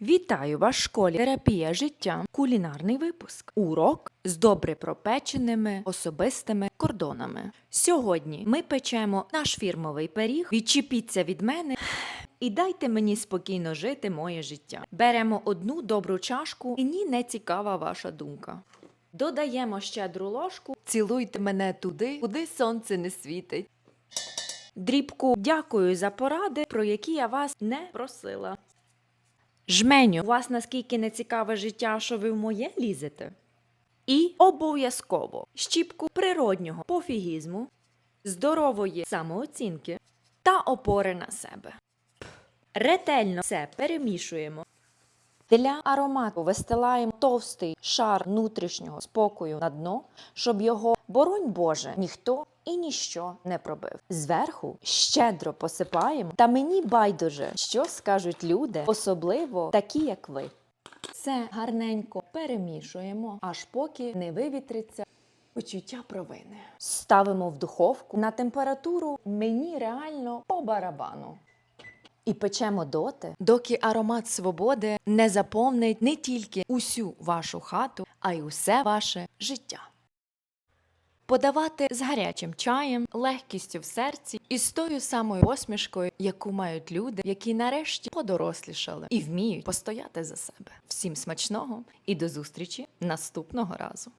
Вітаю вас в школі Терапія життя. Кулінарний випуск. Урок з добре пропеченими особистими кордонами. Сьогодні ми печемо наш фірмовий пиріг. Відчепіться від мене. І дайте мені спокійно жити моє життя. Беремо одну добру чашку, і ні не цікава ваша думка. Додаємо щедру ложку. Цілуйте мене туди, куди сонце не світить. Дрібку, дякую за поради, про які я вас не просила. Жменю, у вас наскільки не цікаве життя, що ви в моє лізете? І обов'язково щіпку природнього пофігізму, здорової самооцінки та опори на себе. Ретельно все перемішуємо. Для аромату вистилаємо товстий шар внутрішнього спокою на дно, щоб його, боронь Боже, ніхто і ніщо не пробив. Зверху щедро посипаємо, та мені байдуже, що скажуть люди, особливо такі, як ви. Все гарненько перемішуємо, аж поки не вивітриться почуття провини. Ставимо в духовку на температуру мені реально по барабану. І печемо доти, доки аромат свободи не заповнить не тільки усю вашу хату, а й усе ваше життя. Подавати з гарячим чаєм, легкістю в серці і з тою самою посмішкою, яку мають люди, які нарешті подорослішали і вміють постояти за себе. Всім смачного і до зустрічі наступного разу.